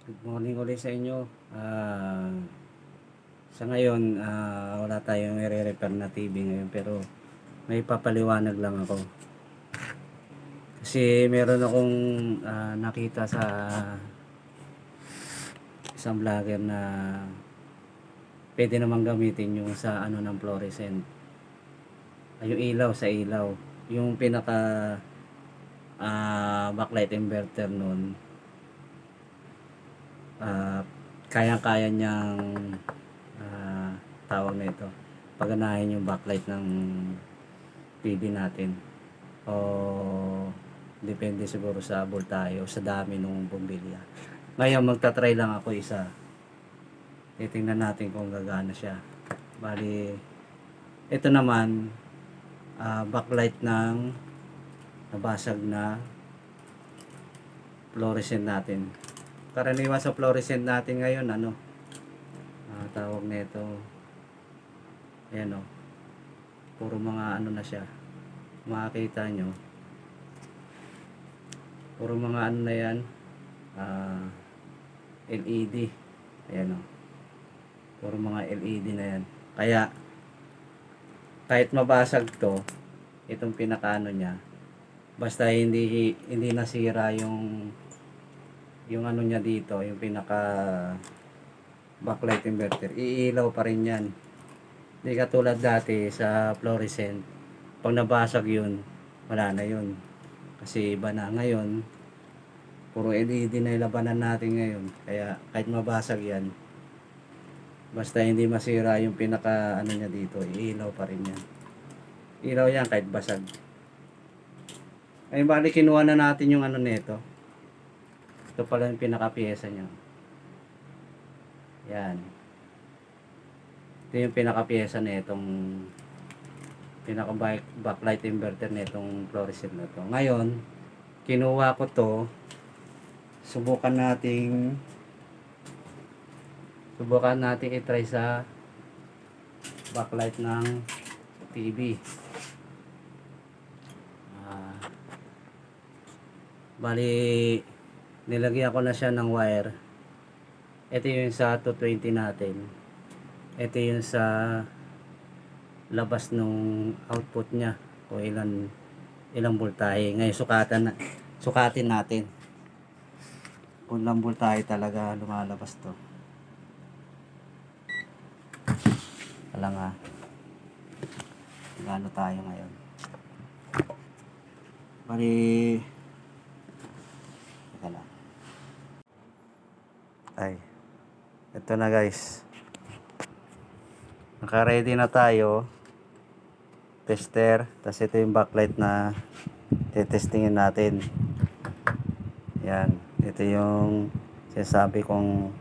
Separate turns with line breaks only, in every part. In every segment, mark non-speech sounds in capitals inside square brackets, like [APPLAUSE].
Good morning ulit sa inyo. Ah, sa ngayon, ah, wala tayong i-repair na TV ngayon pero may papaliwanag lang ako. Kasi meron akong ah, nakita sa isang vlogger na pwede namang gamitin yung sa ano ng fluorescent. Ah, yung ilaw sa ilaw. Yung pinaka ah, backlight inverter nun ah kayang-kaya niyang ah, tawag na ito paganahin yung backlight ng TV natin. O depende siguro sa voltahe o sa dami nung bumbilya. [LAUGHS] Ngayon magta-try lang ako isa. Titingnan natin kung gagana siya. Bali ito naman ah, backlight ng nabasag na fluorescent natin karaniwan sa fluorescent natin ngayon ano ah, tawag nito. Ayan o puro mga ano na siya. Makakita nyo. Puro mga ano na yan. Ah, LED ayan o puro mga LED na yan. Kaya kahit mabasag to itong pinakaano niya basta hindi hindi nasira yung yung ano niya dito, yung pinaka backlight inverter, iilaw pa rin yan. Hindi katulad dati sa fluorescent, pag nabasag yun, wala na yun. Kasi iba na ngayon, puro LED na ilabanan natin ngayon. Kaya kahit mabasag yan, basta hindi masira yung pinaka ano niya dito, iilaw pa rin yan. Ilaw yan kahit basag. Ay bali kinuha na natin yung ano nito. Ito pala yung pinaka-pyesa niya. Yan. Ito yung pinaka-pyesa na itong pinaka backlight inverter na itong fluorescent na to. Ngayon, kinuha ko to. Subukan nating subukan natin i-try sa backlight ng TV. Ah, bali nilagyan ko na siya ng wire. Ito yung sa 220 natin. Ito yung sa labas nung output niya. O ilan ilang voltahe. Ngayon sukatan sukatin natin. Kung ilang voltahe talaga lumalabas to. Wala nga. Gano tayo ngayon. Bali Teka lang. Ay. Ito na guys. Naka-ready na tayo. Tester. Tapos ito yung backlight na tetestingin natin. Yan. Ito yung sinasabi kong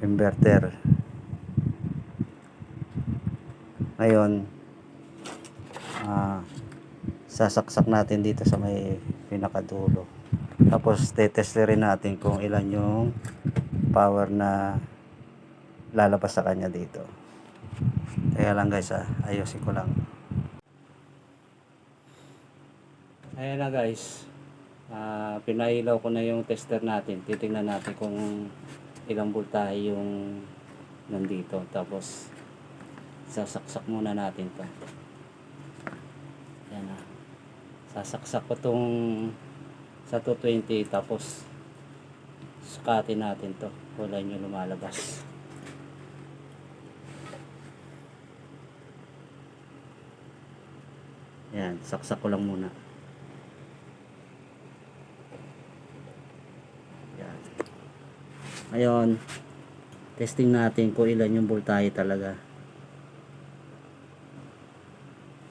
inverter. Ngayon, ah, sasaksak natin dito sa may pinakadulo. Tapos tetest rin natin kung ilan yung power na lalabas sa kanya dito. Kaya lang guys ah, ayusin ko lang. Ayan na guys. Ah, pinailaw ko na yung tester natin. Titingnan natin kung ilang voltahe yung nandito. Tapos sasaksak muna natin to. Ayan na. Sasaksak ko tong sa 220 tapos sukatin natin to. Wala nyo lumalabas. Yan saksak ko lang muna. Yan. Ngayon testing natin kung ilan yung voltahe talaga.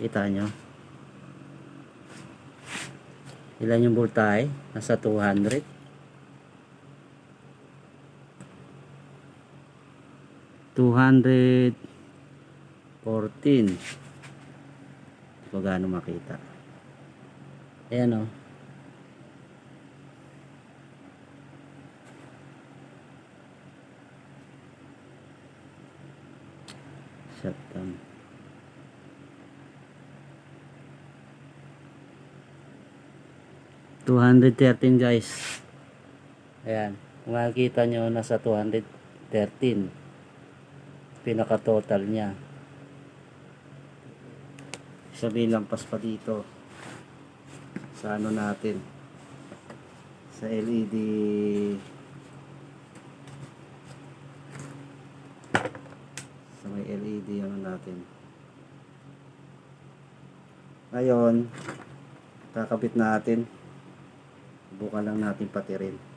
Kita nyo? Ilan yung voltahe nasa 200 214 hindi ko gaano makita ayan o shut down 213 guys. Ayan. Kung makikita nyo, nasa 213. Pinaka total niya. Sabihin lampas pa dito. Sa ano natin. Sa LED. Sa may LED ano natin. Ngayon, kakabit natin. Bukan lang natin pati rin.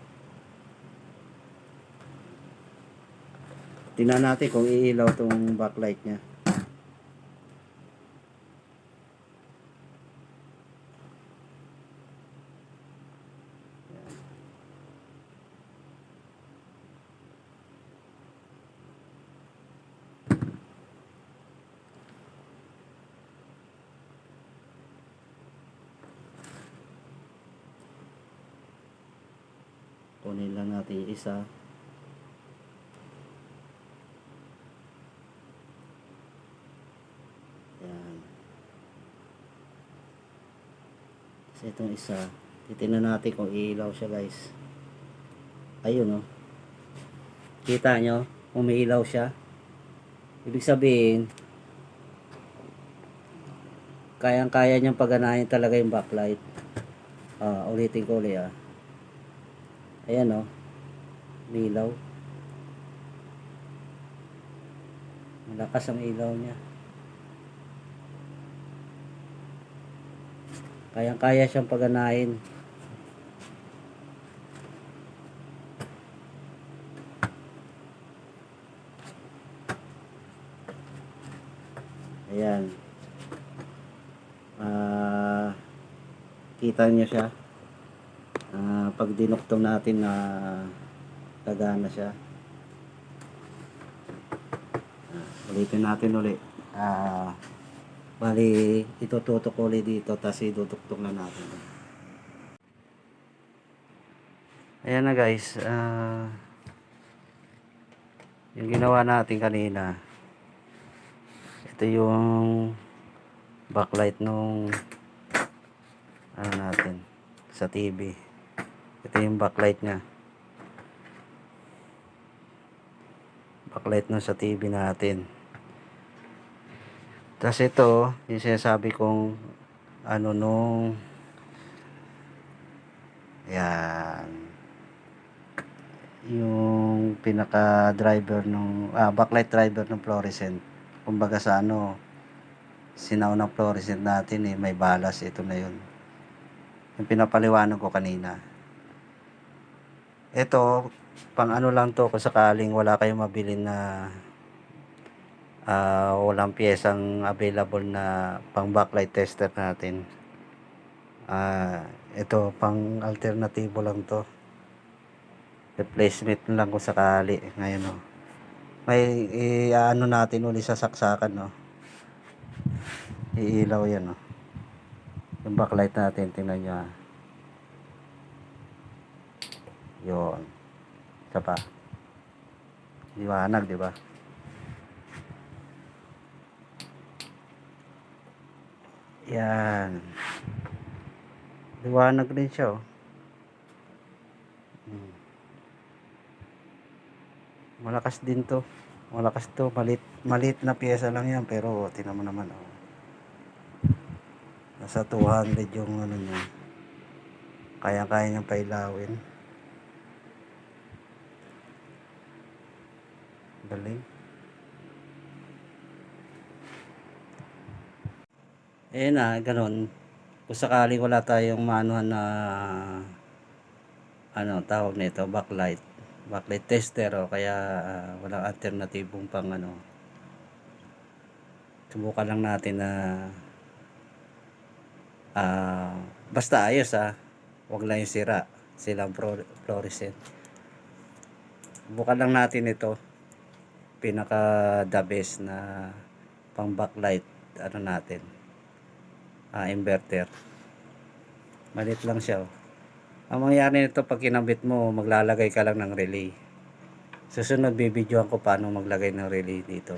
Tingnan natin kung iilaw tong backlight niya. Kunin lang natin isa. Yan. Kasi itong isa, titignan natin kung iilaw siya guys. Ayun oh. Kita nyo, umiilaw siya. Ibig sabihin, kayang-kaya niyang pagganahin talaga yung backlight. Ah, ulitin ko ulit ah. Ayan oh. Umiilaw. Malakas ang ilaw niya. Kayang-kaya siyang pagganahin. Ayan. Ah, kita niyo siya. Ah, pag dinuktong natin na gagana siya. Ah, ulitin natin ulit. Ah, bali itututok ulit dito tapos idutuktok na natin. Ayan na guys. Ah, yung ginawa natin kanina. Ito yung backlight nung ano natin sa TV. Ito yung backlight niya. Backlight nung sa TV natin. Tapos ito, yung sinasabi kong ano nung yan. Yung pinaka driver nung ah, backlight driver ng fluorescent. Kumbaga sa ano sinaw ng fluorescent natin eh may balas ito na yun. Yung pinapaliwanag ko kanina. Ito pang ano lang to kung sakaling wala kayong mabili na ah, walang piyesang available na pang backlight tester natin. Ah ito pang alternatibo lang to. Replacement lang kung sakali. Ngayon oh. May i- ano natin uli sa saksakan no iilaw yan no yung backlight natin tingnan nyo ah. yun. Isa pa. Liwanag di ba yan liwanag din siya oh Hmm. Malakas din to. Malakas to. Malit, malit na pyesa lang yan. Pero tinan mo naman. Oh. Nasa 200 yung ano niya. Kaya-kaya niyang pailawin. Galing. Eh na, ganun. Kung sakaling wala tayong manuhan na ano tawag nito backlight. Backlight tester o kaya ah, walang alternatibong pang ano. Subukan lang natin na ah, basta ayos ah. Wag lang yung sira. Silang fluorescent. Subukan lang natin ito. Pinaka the best na pang backlight ano natin ah, inverter malit lang siya oh. Ang mangyayari nito pag kinabit mo, maglalagay ka lang ng relay. Susunod, bibidyoan ko paano maglagay ng relay dito.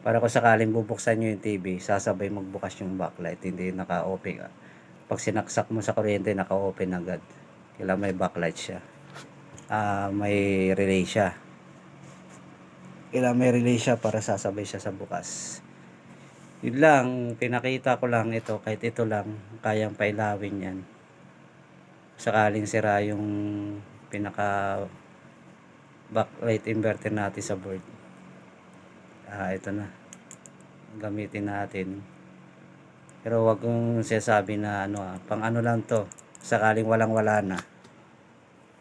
Para kung sakaling bubuksan nyo yung TV, sasabay magbukas yung backlight, hindi naka-open. Pag sinaksak mo sa kuryente, naka-open agad. Kailangan may backlight siya. ah, may relay siya. Kailangan may relay siya para sasabay siya sa bukas. Yun lang, pinakita ko lang ito, kahit ito lang, kayang pailawin yan. Sakaling sira yung pinaka backlight inverter natin sa board. Ah, ito na. Gamitin natin. Pero wag kong sinasabi na ano ah, pang ano lang to. Sakaling walang wala na.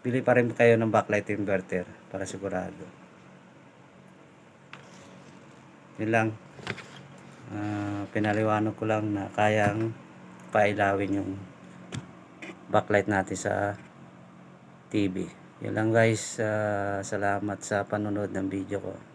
Bili pa rin kayo ng backlight inverter para sigurado. Yun lang. Ah, pinaliwanag ko lang na kayang pailawin yung backlight natin sa TV. Yun lang guys. Ah, salamat sa panonood ng video ko.